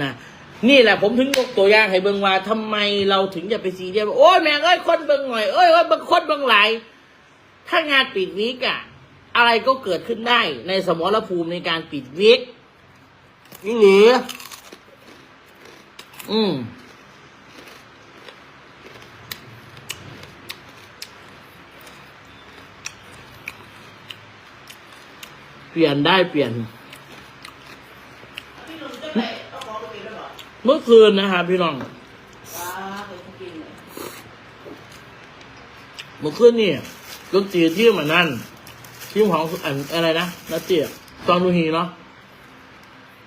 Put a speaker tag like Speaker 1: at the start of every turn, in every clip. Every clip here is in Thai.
Speaker 1: นะนี่แหละผมถึงยกตัวอย่างให้เบิ่งว่าทำไมเราถึงจะไปซีเรียสว่าโอ้ยแม่งเอ้ยคนเบิ่งหน่อยเอ้ยเอ้ยบางคนเบิ่งหลายถ้างานปิดวิกอะอะไรก็เกิดขึ้นได้ ในสมรภูมิในการปิดวิกนี่หรืออืมเปลี่ยนได้เปลี่ยน เมื่อคืนนะครับพี่น้อง เมื่อคืนนี่ดนตรีที่มันนั่นที่ของอันอะไรนะนัตเตียตอนดูฮีเนาะ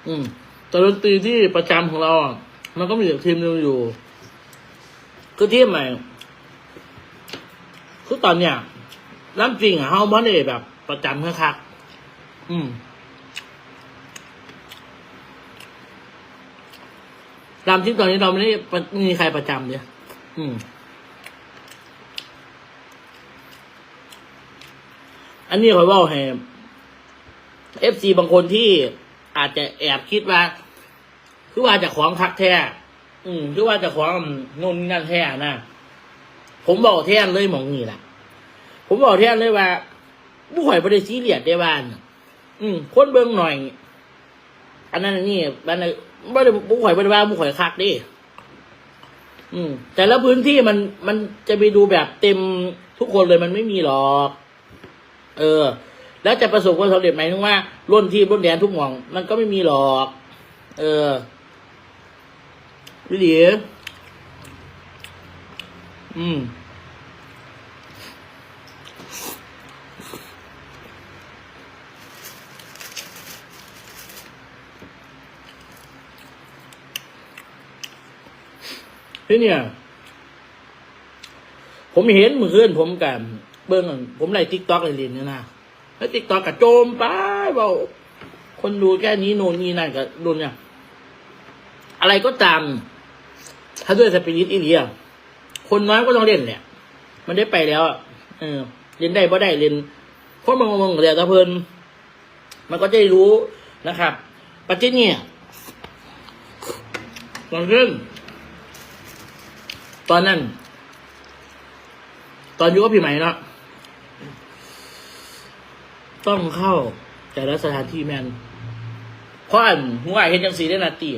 Speaker 1: อืมแต่ดนตรีที่ประจำของเราอะมันก็มีทีมหนึงอยู่ คือทีมใหม่คือตอนเนี้ยน้ำจริงอะเฮาบ่ได้แบบ ประจำคักๆอืม ตามที่ตอนนี้เราไม่ได้ไมีใครประจำเนี่ยอืม อันนี้ขอยบอกให้เอฟซีบางคนที่อาจจะแอบคิดว่า คือว่าจะของคักแท้ อืม คือว่าจะของโน่นนี่นั่นแท้นะ ผมบอกแท้เลยหมองนี่แหละผมบอกแท้เลยว่าผู้ข่อยบริซีเรียสได้บ้าน อืม คนเบิ่งหน่อย อันนั้นนนี่บ้าน บ่ได้ผู้ข่อยบริว่าผู้ข่อยคักดิอืม แต่ละพื้นที่มันมันจะไปดูแบบเต็มทุกคนเลยมันไม่มีหรอก เออ แล้วจะประสบความสำเร็จไหมายถึงว่ารุ่นที่รุ่นแดนทุกหม่อง มันก็ไม่มีหรอก เออวิลีอืม ที่เนี่ย ผมเห็นเมื่อคืนผมกับเบิ้อั่นผมไล่ทิกตอกเลยเรียนเนี่ยนะแล้วทิกตอกกับโจมไปเบาคนดูแค่นี้โน่นนี่นั่นกับโดนเนี่ยอะไรก็ตาม ถ้าด้วยสปิริตอีเลียคนน้อยก็ต้องเล่นแหละมันได้ไปแล้วเออเล่นได้บ่ได้เล่นคนบางมงเดี๋ยวตะเพลินมันก็จะรู้นะครับปัจจุบันเนี่ยตอนเริ่ม ตอนนั้น ตอนยู่กับพี่ใหม่เนาะต้องเข้าแต่ละสถานที่แมนเพราะอันหัวไอเห็นจังสีได้นาตี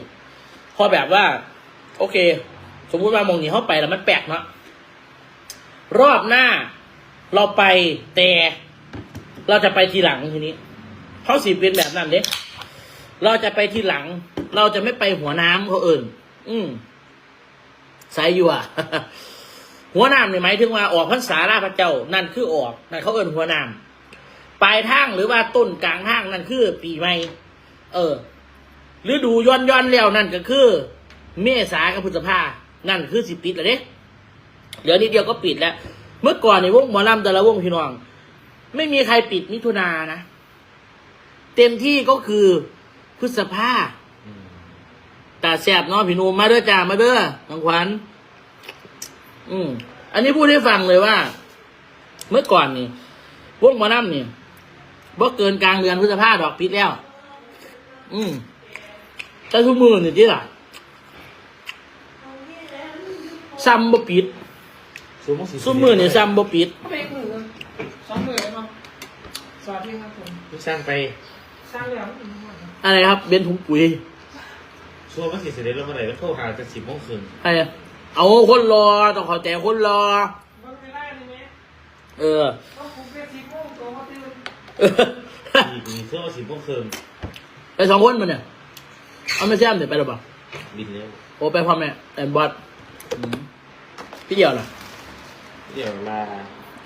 Speaker 1: พอแบบว่า โอเค สมมุติว่ามองนี้เข้าไปแล้วมันแปลกเนาะรอบหน้า เราไปแต่เราจะไปทีหลังทีนี้เพราะสีเป็นแบบนั้นเด้เราจะไปทีหลัง เราจะไม่ไปหัวน้ำเขาเอิ่นอืม ส่อยู่อะหัวน้ำนี่หมายถึงว่าออกพรรษาลาพระเจ้านั่นคือออกนั่นเขาเอิ้นหัวน้ำปลายทางหรือว่าต้นกลางทางนั่นคือ ปีใหม่ เออฤดูย้อนย้อนแล้วนั่นก็คือ เมษากับพฤษภานั่นคือสิปิดแล้วเด้เหลือนิดเดียวก็ปิดแล้ว เมื่อก่อนในวงหมอลำแต่ละวงพี่น้อง ไม่มีใครปิดมิถุนานะ เต็มที่ก็คือพฤษภา ตาแสบเนาะพี่หนูมาเด้อจ้ามาเด้อน้องขวัญอืมอันนี้พูดให้ฟังเลยว่า เมื่อก่อนนี่พวกหมอน้ำนี่บ่เกินกลางเดือนพฤษภาดอกปิดแล้ว อืมแต่ทุกมือนี่ที่ล่ะซ้ำบ่ปิด
Speaker 2: ซูม
Speaker 1: ซุมือนี่ซ้ำบ่ปิด
Speaker 3: เพลงหนึ่งสองหมื่นแล้วเนาะสวัสดีครับผม
Speaker 2: ไม่สร้างไป
Speaker 3: สร้างแล้ว
Speaker 1: อะไรครับ เบนถุงปุ๋ย
Speaker 2: ช่วงวันสี่สิบเอ็ดแล้วเมื่อไหร่ก็โทรหาจะสิบโมงคืน
Speaker 1: อะไรอะเอาคนรอต้องเข้าใจคนรอ
Speaker 3: มันไม่ได้เลยไหม
Speaker 1: เออ
Speaker 3: ก็คุมแค่สิบโมงตัวเขาตื่น
Speaker 1: เออ
Speaker 2: อีกมีช่วงสิบโมงคืน
Speaker 1: ไปสองคนมันเนี่ย เอาไม่แซมเดี๋ยวไปหรือเปล่า
Speaker 2: บินเร็ว
Speaker 1: โอ้ไปพ่อแม่แต่บอสอืมพี่เดียวล่ะ
Speaker 2: เดี๋ยวลา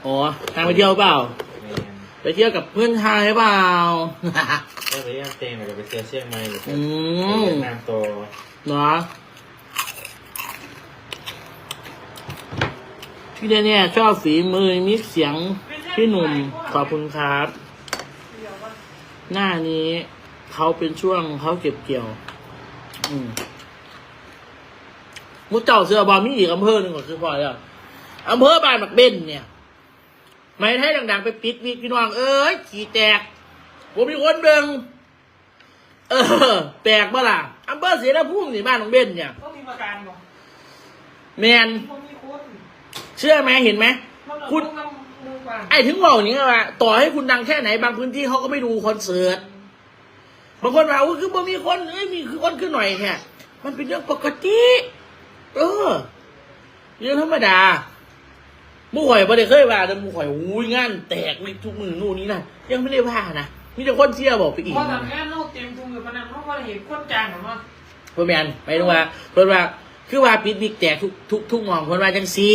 Speaker 1: อ๋อทางไปเที่ยวเปล่า
Speaker 2: แมน
Speaker 1: ไปเที่ยวกับเพื่อนชายเปล่า
Speaker 2: ก็ไปย่างเตงแล้วก็ไปเที่ยวเชียงใหม่หรือไป
Speaker 1: อืม
Speaker 2: เวียดนามโต
Speaker 1: เนาะพี่เดเนี่ยชอบฝีมือมีเสียงพี่หนุ่มขอบคุณครับ
Speaker 3: เดี๋ยวว่า
Speaker 1: หน้านี้เขาเป็นช่วงเขาเก็บเกี่ยว อืมมุดเจ้าเสือบอมีอีกอำเภอหนึ่งก็คือพอแล้วอำเภอบ้านบักเบนเนี่ย ไม่ให้ดังๆ ไปปิดวิกพี่น้อง เอ้ยขี่แตก ผมมีคนเบิงเออแปลกบ่ล่ะอำเภอเสรภูมินี่บ้านของเบนเนี่ย
Speaker 3: ต้องมีประกันบ่
Speaker 1: แมน
Speaker 3: ต้องมีโค้ด
Speaker 1: เชื่อไหมเห็นไหมคุ
Speaker 3: คุณณต้องมือวาง
Speaker 1: ไอ้ถึงบอกอย่างนี้ว่าต่อให้คุณดังแค่ไหนบางพื้นที่เขาก็ไม่ดูคอนเสิร์ตบางคนว่าโอ้ยคือบ่มีคนเอ้ยมีคือคนขึ้นหน่อยแค่มันเป็นเรื่องปกติ เออเรื่องธรรมดาห มู่ข่อยบ่ได้เคยว่าแต่หมู่ข่อยอุ้ยงานแตกวิกทุกมือนู่นนี่นั่นยังไม่ได้ว่านะมีแต่คนเชื่อบอกไปอีก
Speaker 3: พอทำงานโลกเต็มทุงอยู่ปะนั้นเพราะว่าเห็นคนจางหรอมั้ง
Speaker 1: เพื่อนแมนไปดูว่าเพื่อนว่าคือว่าปิดวิกแตกทุกทุกทุกหมองเพื่อนว่าจังซี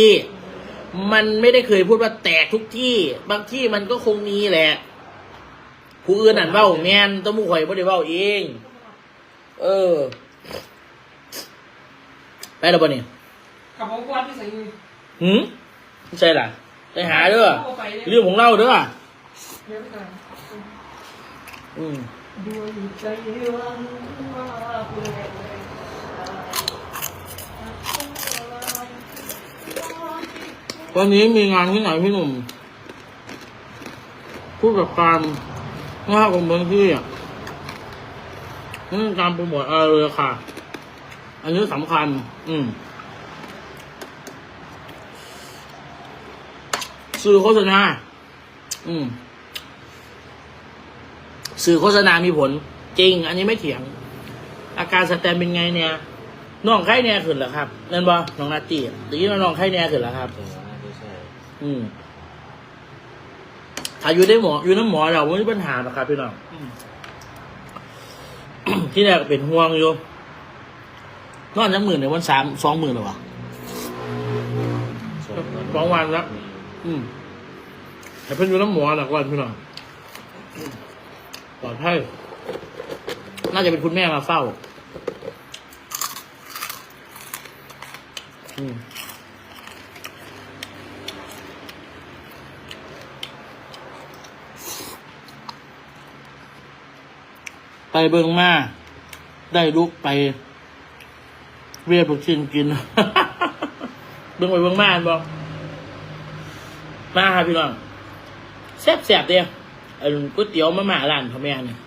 Speaker 1: มันไม่ได้เคยพูดว่าแตกทุกที่ บางที่มันก็คงมีแหละผู้อื่นนั่นเว้าแมนต้องมูข่อยบ่ได้เว้าเอง เออ ไปแล้วบ่เนี่ย
Speaker 3: กับผมกวนที่ใส่มือ
Speaker 1: หืมไม่ ใช่ล่ะ ไปหาเด้อเรื่องของเราเด้อ
Speaker 3: เดี๋ยวไปกัน
Speaker 1: อืม
Speaker 3: ด้วยใจหวังว่าคุณ
Speaker 1: วันนี้มีงานที่ไหนพี่หนุ่มผู้กับการงานของเมืองที่อะนี่การโปรโมทอะไรเลยค่ะ อันนี้สำคัญ อืม สื่อโฆษณา อืม สื่อโฆษณามีผล จริง อันนี้ไม่เถียง อาการสแตนเป็นไงเนี่ยน้องไข้แน่ขึ้นเหรอครับนั่นบ่น้องนาตีหรือว่าน้องไข้แน่ขึ้นเหรอครับ
Speaker 2: เออน่าจะใช่
Speaker 1: อืมถ้าอยู่ได้หมอ อยู่น้ำหมอเราไม่มีปัญหาหรอกครับพี่น้องที่แรกก็เป็นห่วงอยู่นอนจังหมื่นในวันสามสองหมื่นหรอวะสองวันละ อืมแต่เพิ่นอยู่น้ำหมอหลักวันพี่น้องปลอดภัยน่าจะเป็นคุณแม่มาเฝ้า อืมไปเบิงมา ได้ลุกไป เวียบุกชินกิน เบิงไปเบิงมาบอก มาครับพี่น้องแซ่บแซ่บๆเดียวอก๋วยเตี๋ยวมาม่าร้านเขาแม่เนี่ย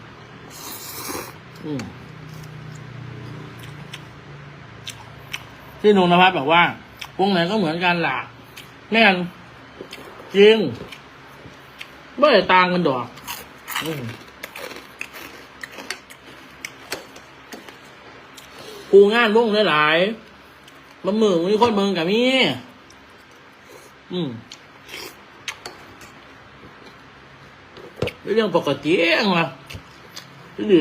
Speaker 1: ที่นุนภัสบอกว่าวงไหนก็เหมือนกันล่ะแม่นจริงไม่ได้ต่างกันดอกกูงานวงหลายๆมามือมีคนเมืองกับมีอืม เรื่องปกติเองว่ะที่ดี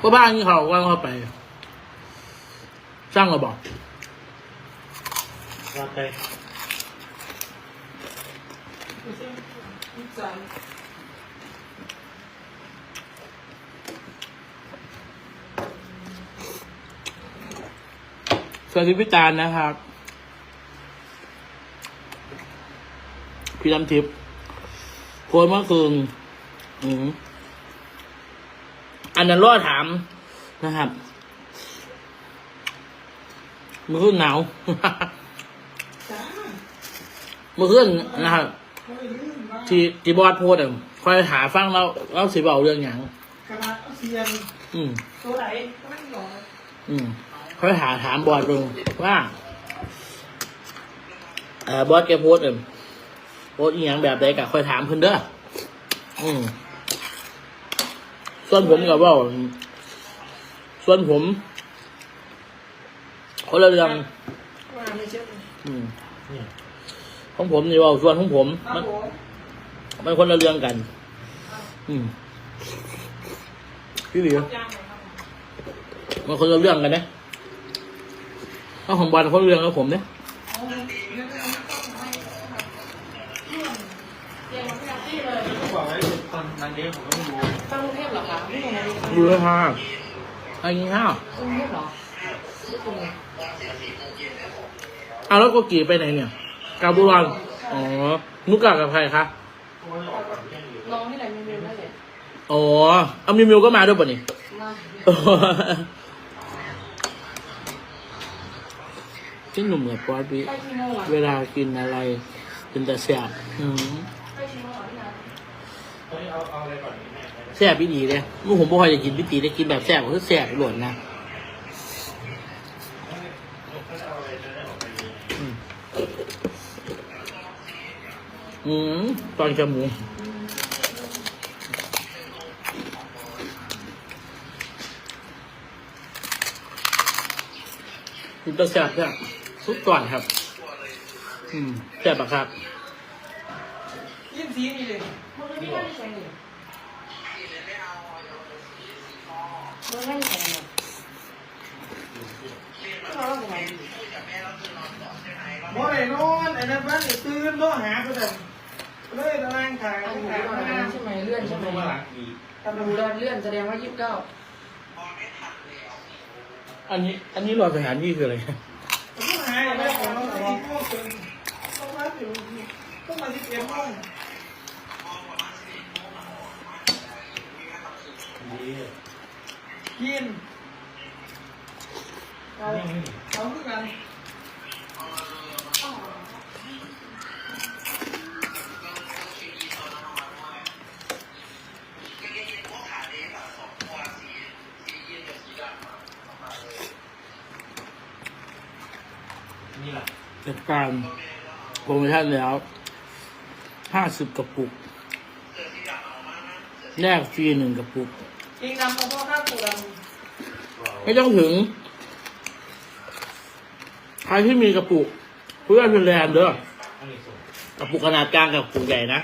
Speaker 1: ก็บ้านนี้เขาว่างเข้าไป สร้างระบอก
Speaker 2: ว่าไป
Speaker 3: ใจ
Speaker 1: สวัสดีพี่จานนะครับ พี่ลำทิพย์โพสต์เมื่อคืนอืมอันนั้นรอดถามนะครับเมื่อคืนหนาวเมื่อคืนนะครับที่ที่บอสโพสต์อะคอยหาฟังเราเราสิเบาเรื่องอย่าง
Speaker 3: กระดาษเสียง
Speaker 1: อืม
Speaker 3: ตัวไหนก็ไม่หลอก
Speaker 1: อืมคอยหาถามบอสดูว่าเออบอสแกโพสต์เอิ่ม โพสต์อีหยังแบบใดกะคอยถามเพิ่นเด้ออืมส่วนผมกับว่าส่วนผมคนละเรื่อง
Speaker 3: มาไม่เชื่อ
Speaker 1: อืม
Speaker 2: เนี่ย
Speaker 1: ของผมนี่เว่าส่วนของผม
Speaker 3: ครั
Speaker 1: มั
Speaker 3: บ
Speaker 1: น
Speaker 3: ผม
Speaker 1: มันคนละเรื่องกัน อืมพี่เหลีย
Speaker 3: ย่างเลยครับ
Speaker 1: มันคนละเรื่องกันนะถ้าของบอลคนละเรื่องกับผมเนี่ย
Speaker 3: เอาเดี๋ยวจะเอาต้องให้เพื่อนเรียนมาที่อาชีพเลย
Speaker 2: ก็บอกไว้ตอ นนั้นเด็กผมก็ไม่รู้
Speaker 3: ตั้งกรุงเทพเหรอคะไม่ตรงไหน
Speaker 1: ดูเลยค่ะอะไรกินข้าว
Speaker 3: กรุงเทพเหรอไม่ตรงไหน
Speaker 1: เอาแล้วโกกีไปไหนเนี่ยกาบุรันอ๋อนุกกากับใครคะ
Speaker 3: น้องที่ไหนมีเมลได้เลย
Speaker 1: อ๋อเอามิวมิวก็มาด้วยป่ะนี่
Speaker 3: มา
Speaker 1: ที่หนุ่มกับปอดวิ
Speaker 3: ไปกี่โมงอะ
Speaker 1: เวลากินอะไรเป็นแต่แสบอืม
Speaker 2: แซ่
Speaker 1: บพี่ดีเลยลูกผมบ่ค่อยจะกินพี่ตีได้กินแบบแซ่บคือแซ่บหล่นนะ
Speaker 2: อื
Speaker 1: มตอนจะมูกมันจะแซ่บแซ่บทุกก่อนครับ อืมแซ่บปะครับ
Speaker 3: ยี่สิบสี่นี่เลย มันไม่ได้ใช่เลยมันไม่ได้ใช่เลยเราต้องไปบ่ได้นอนไอ้นั่นบ้านตื่นต้องหาก็ได้เลยตารางขาย
Speaker 4: อันนี้
Speaker 3: ขาย
Speaker 4: ก็
Speaker 3: มา
Speaker 4: ได้ใช่ไหมเลื่อนใช่ไหม
Speaker 2: รู้ว่า
Speaker 4: ถ้าดูแล้วเลื่อนแสดงว่ายี่สิบเก้า
Speaker 1: อันนี้อันนี้รอสถานที่คืออะไร
Speaker 3: ต้องหาไม่ของเราสี่โมงถึงต้องมาถึงต้องมาสิบเอ็ดโมง
Speaker 2: ดี
Speaker 3: กินเอา
Speaker 2: นี่ไม่ดี
Speaker 3: เอาคือกัน
Speaker 2: นี่แหละ
Speaker 1: จัดการโปรโมชั่นแล้วห้าสิบกระปุก แลกฟรีหนึ่งกระปุก
Speaker 3: กินน้ำของพ่อข้าวปูด
Speaker 1: ไม่ต้องถึง ใครที่มีกระปุกเพื่อนเป็นแลนด์เด้อกระปุกขนาดกลางกับกระปุกใหญ่นะ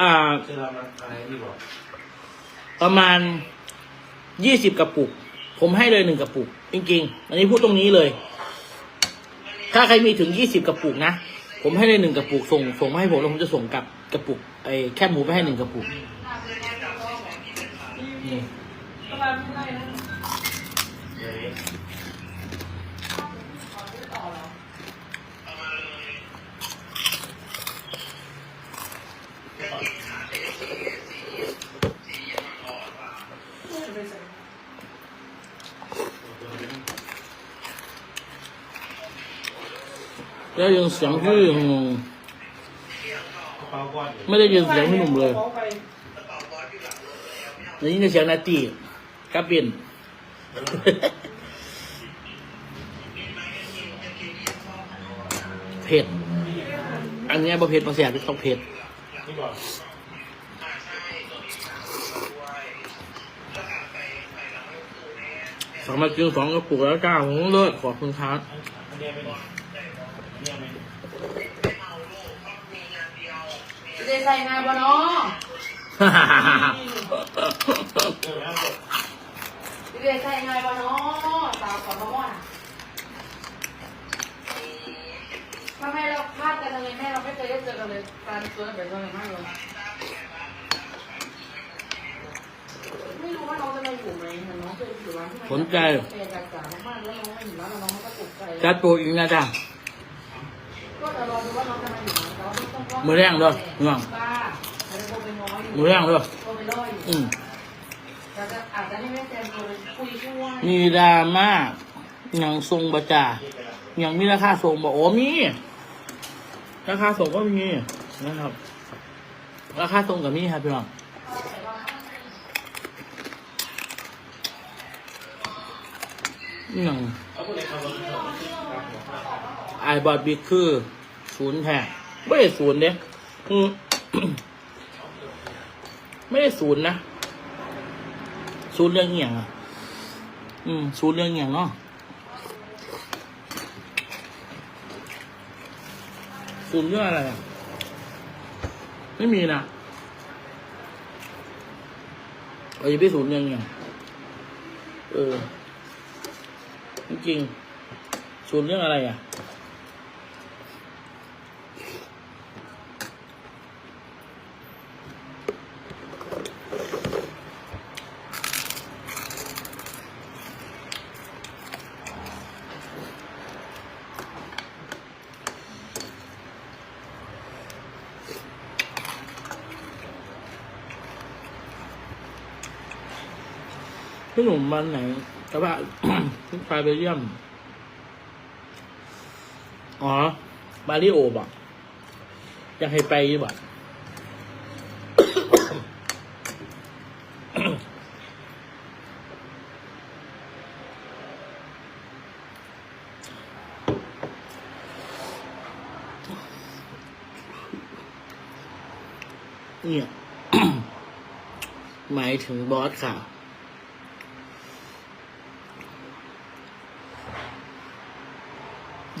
Speaker 1: อ่า
Speaker 2: คือเราอะไรนี่บอก
Speaker 1: ประมาณยี่สิบกระปุก ผมให้เลยหนึ่งกระปุก จริง ๆ อันนี้พูดตรงนี้เลย ถ้าใครมีถึงยี่สิบกระปุกนะ ผมให้เลยหนึ่งกระปุกส่งส่งมาให้ผมแล้วผมจะส่งกลับกระปุกไอ้แคบหมูไปให้หนึ่งกระปุก นี่ำ
Speaker 3: ตลาดไม่ได้นะ
Speaker 2: เลย
Speaker 3: ไปใส่
Speaker 1: แล้วยังเสียงพี่งง
Speaker 2: กระเป๋าก้อนอยู่
Speaker 1: ไม่ได้ยินเสียงพี่หนุ่มเลย
Speaker 3: อา ไป
Speaker 1: ได้ยินเสียงนาตีกับเปินเผ็ด อันนี้บ่เผ็ดบ่แสบต้องเผ็ด
Speaker 2: นี่บอก
Speaker 1: สามารถกินสองกระปุกแล้วจ้าผมเลิศขอบคุณครับ
Speaker 4: จะใส่งานบ่เนาะ
Speaker 2: เออแล้วกด
Speaker 4: จะได้ใส่งานบ่เนาะตามก่อนมาว่าถ้าแม่เราพลาดกันทำไมแม่เราไม่เคยได้เจอกันเลยการเจอแบบนี้มากเลยไม่รู้ว่าน้องจะมาอยู่ไหมแต่น้องเคยอยู่ร้านที่มัน
Speaker 1: สนใจ
Speaker 4: เป็นการจ่ายมากๆแล้วน้องไม่อยู่ร้านแล้วน้องก็ตกใจ
Speaker 1: จัดโปรอีกนะจ้า
Speaker 4: ก็จะรอดูว่าน้องจะมาอยู่ไหมแต่ว่าต้องต้อง
Speaker 1: มือแรงด้วยง่วง
Speaker 4: ป้าอาจจะ โทรไปน้อยอยู่
Speaker 1: มือแรงด้วย
Speaker 4: โทรไปร้อยอยู่
Speaker 1: อืม
Speaker 4: อาจจะอาจจะให้แม่แจมโทรไปคุยช่วย
Speaker 1: มีดราม่าอยังทรงประจ่ายังมีราคาส่งบอกโอ้มีราคาส่งก็มีนะครับ ราคาส่งกับมีครับพี่น้องนี่ยัง
Speaker 2: อาคนไหนขับรถเข้าม
Speaker 1: ไอบอดบิ๊กคือศูนย์แท้ไม่ได้ศูนย์เด้อืม ไม่ได้ศูนย์นะศูนย์เรื่องเหี่ยงอะ อืมศูนย์เรื่องเหี่ยงเนาะศูนย์เรื่องอะไรอะ ไม่มีนะเราจะไปศูนย์เรื่องเหี่ยงเออจริงศูนย์เรื่องอะไรอะ พี่หนุ่มวันไหนกระบะขึ้ไปไปเยี่ยม อ๋อ บาริโอบอกยังให้ไปบ่เนี่ยหมายถึงบอสค่ะ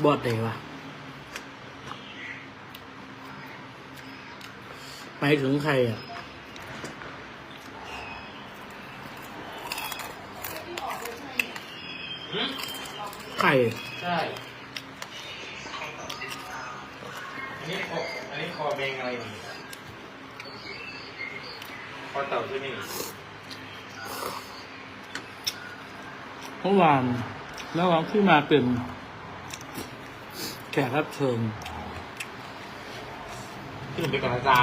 Speaker 1: บอสไหนวะหมายถึงใครอะ ใคร
Speaker 2: ใช่ อันนี้คออันนี้คอแมงอะไรนี่คอเต่าใช่ไหมนี่
Speaker 1: เมื่อวานแล้ววันที่มาเป็น แขกรับเชิญ
Speaker 2: พี่หนุ่มไปก่อนนะจ๊ะ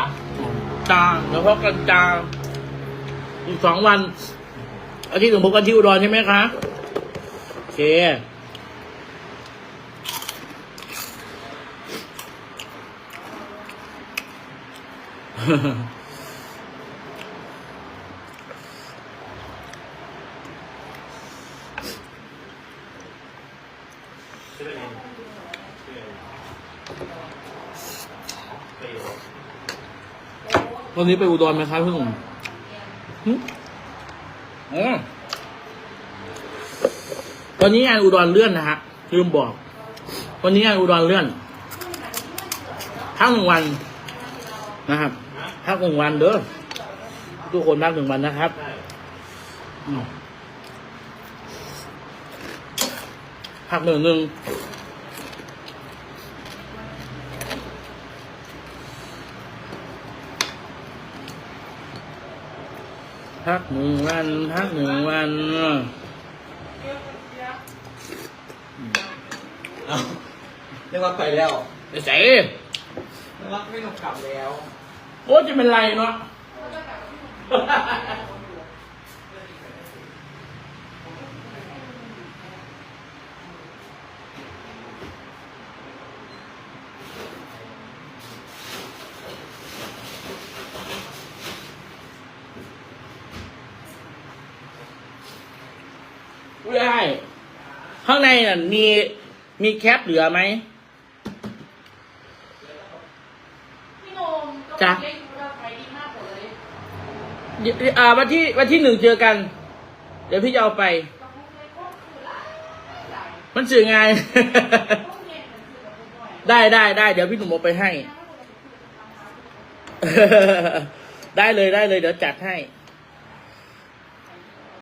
Speaker 1: จางแล้วพบกันจางอีกสองวัน อาทิตย์ถึงพบกันที่อุดรใช่ไหมคะ โอเค
Speaker 2: ใช่
Speaker 1: วันนี้ไปอุดรไหมครับพี่หนุ่มอ๋อวันนี้งานอุดรเลื่อนนะฮะลืมบอก วันนี้งานอุดรเลื่อนพักหนึ่งวันนะครับพักหนึ่งวันเด้อทุกคนพักหนึ่งวันนะครับพักหนึ่งหนึ่ง พักหนึ่งวัน พักหนึ่งวัน
Speaker 5: เอาเรียกว่าไปแล้ว
Speaker 1: ไปใส่
Speaker 5: เรียกว่าไม่ต้องกลับแล้ว
Speaker 1: โอ้จะเป็นไรเนาะ ไม่ได้ ข้างในน่ะมีมีแคปเหลือไหม
Speaker 3: พี่โนม
Speaker 1: จ๊ะ
Speaker 3: เล็กดูเราไปดีมากหมดเลย
Speaker 1: เดี๋ยวอ่าวันที่วันที่หนึ่งเจอกัน เดี๋ยวพี่จะเอาไป
Speaker 3: กับพวกเล็กก็คือหลายหลาย
Speaker 1: มันสื่อไง
Speaker 3: พวกเย็นมันคือกับพวกน้อย
Speaker 1: ได้ได้ได้เดี๋ยวพี่หนุ่มเอาไปให้ ได้เลยได้เลยเดี๋ยวจัดให้
Speaker 3: เ